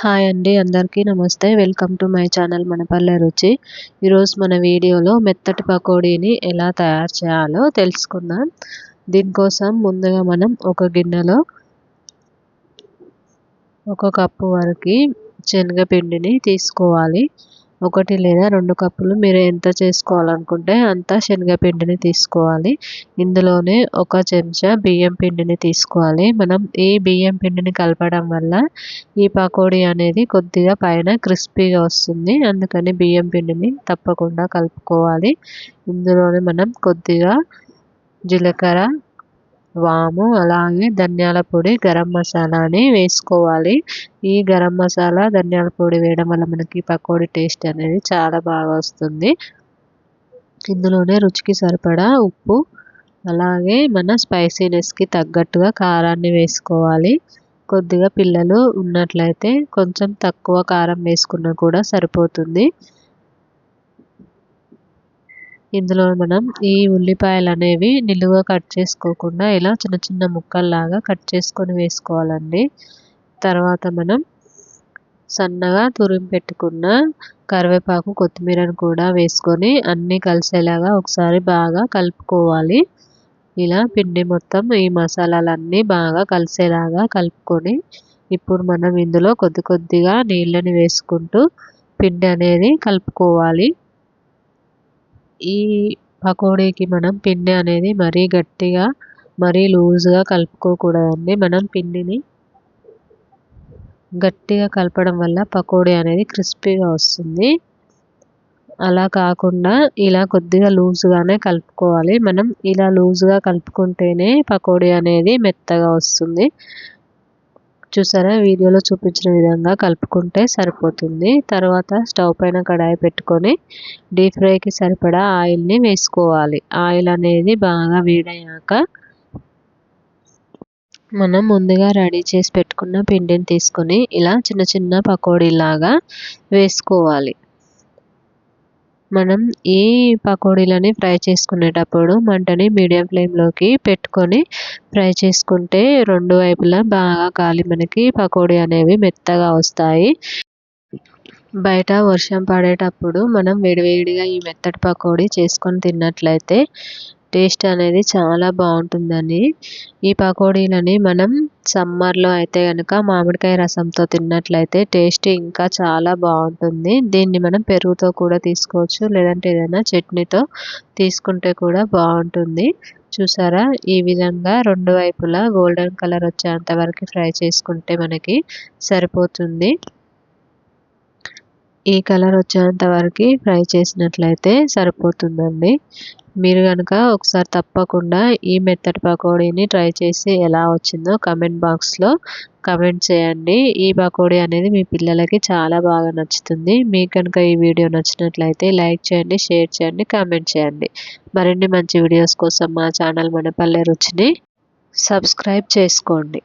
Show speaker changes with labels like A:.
A: Hi అండి అందరికీ నమస్తే. Welcome to my channel Manapalle Ruchi. ఈరోజు మన వీడియోలో మెత్తటి పకోడీని ఎలా తయారు చేయాలో తెలుసుకుందాం. దీనికోసం ముందుగా మనం ఒక గిన్నెలో ఒక కప్పు వరకు శనగపిండిని తీసుకోవాలి. ఒకటి లేదా రెండు కప్పులు మీరు ఎంత చేసుకోవాలనుకుంటే అంత శనగపిండిని తీసుకోవాలి. ఇందులోనే ఒక చెంచా బియ్యం పిండిని తీసుకోవాలి. మనం ఈ బియ్యం పిండిని కలపడం వల్ల ఈ పకోడీ అనేది కొద్దిగా పైన క్రిస్పీగా వస్తుంది. అందుకని బియ్యం పిండిని తప్పకుండా కలుపుకోవాలి. ఇందులోనే మనం కొద్దిగా జీలకర్ర వాము అలాగే ధనియాల పొడి గరం మసాలాని వేసుకోవాలి. ఈ గరం మసాలా ధనియాల పొడి వేయడం వల్ల మనకి పకోడీ టేస్ట్ అనేది చాలా బాగా వస్తుంది. ఇందులోనే రుచికి సరిపడా ఉప్పు అలాగే మన స్పైసీనెస్కి తగ్గట్టుగా కారాన్ని వేసుకోవాలి. కొద్దిగా పిల్లలు ఉన్నట్లయితే కొంచెం తక్కువ కారం వేసుకున్నా కూడా సరిపోతుంది. ఇందులో మనం ఈ ఉల్లిపాయలు అనేవి నిలువ కట్ చేసుకోకుండా ఇలా చిన్న చిన్న ముక్కల్లాగా కట్ చేసుకొని వేసుకోవాలండి. తర్వాత మనం సన్నగా తురిమి పెట్టుకున్న కరివేపాకు కొత్తిమీరను కూడా వేసుకొని అన్నీ కలిసేలాగా ఒకసారి బాగా కలుపుకోవాలి. ఇలా పిండి మొత్తం ఈ మసాలాలన్నీ బాగా కలిసేలాగా కలుపుకొని ఇప్పుడు మనం ఇందులో కొద్ది కొద్దిగా నీళ్ళని వేసుకుంటూ పిండి అనేది కలుపుకోవాలి. ఈ పకోడీకి మనం పిండి అనేది మరీ గట్టిగా మరీ లూజ్గా కలుపుకోకూడదండి. మనం పిండిని గట్టిగా కలపడం వల్ల పకోడీ అనేది క్రిస్పీగా వస్తుంది. అలా కాకుండా ఇలా కొద్దిగా లూజ్గానే కలుపుకోవాలి. మనం ఇలా లూజ్గా కలుపుకుంటేనే పకోడీ అనేది మెత్తగా వస్తుంది. చూసారా? వీడియోలో చూపించిన విధంగా కలుపుకుంటే సరిపోతుంది. తర్వాత స్టవ్ పైన కడాయి పెట్టుకొని డీప్ ఫ్రైకి సరిపడా ఆయిల్ని వేసుకోవాలి. ఆయిల్ అనేది బాగా వేడయ్యాక మనం ముందుగా రెడీ చేసి పెట్టుకున్న పిండిని తీసుకొని ఇలా చిన్న చిన్న పకోడీలాగా వేసుకోవాలి. మనం ఈ పకోడీలని ఫ్రై చేసుకునేటప్పుడు మంటని మీడియం ఫ్లేమ్లోకి పెట్టుకొని ఫ్రై చేసుకుంటే రెండు వైపులా బాగా కాలి మనకి పకోడీ అనేవి మెత్తగా వస్తాయి. బయట వర్షం పడేటప్పుడు మనం వేడివేడిగా ఈ మెత్తటి పకోడీ చేసుకొని తిన్నట్లయితే టేస్ట్ అనేది చాలా బాగుంటుందని ఈ పకోడీలని మనం సమ్మర్లో అయితే కనుక మామిడికాయ రసంతో తిన్నట్లయితే టేస్ట్ ఇంకా చాలా బాగుంటుంది. దీన్ని మనం పెరుగుతో కూడా తీసుకోవచ్చు లేదంటే ఏదైనా చట్నీతో తీసుకుంటే కూడా బాగుంటుంది. చూసారా? ఈ విధంగా రెండు వైపులా గోల్డెన్ కలర్ వచ్చేంత వరకు ఫ్రై చేసుకుంటే మనకి సరిపోతుంది. ఈ కలర్ వచ్చేంత వరకు ఫ్రై చేసినట్లయితే సరిపోతుందండి. మీరు కనుక ఒకసారి తప్పకుండా ఈ మెత్తటి పకోడీని ట్రై చేసి ఎలా వచ్చిందో కమెంట్ బాక్స్లో కమెంట్ చేయండి. ఈ పకోడీ అనేది మీ పిల్లలకి చాలా బాగా నచ్చుతుంది. మీకు కనుక ఈ వీడియో నచ్చినట్లయితే లైక్ చేయండి షేర్ చేయండి కామెంట్ చేయండి. మరిన్ని మంచి వీడియోస్ కోసం మా ఛానల్ మనపల్లె రుచిని సబ్స్క్రైబ్ చేసుకోండి.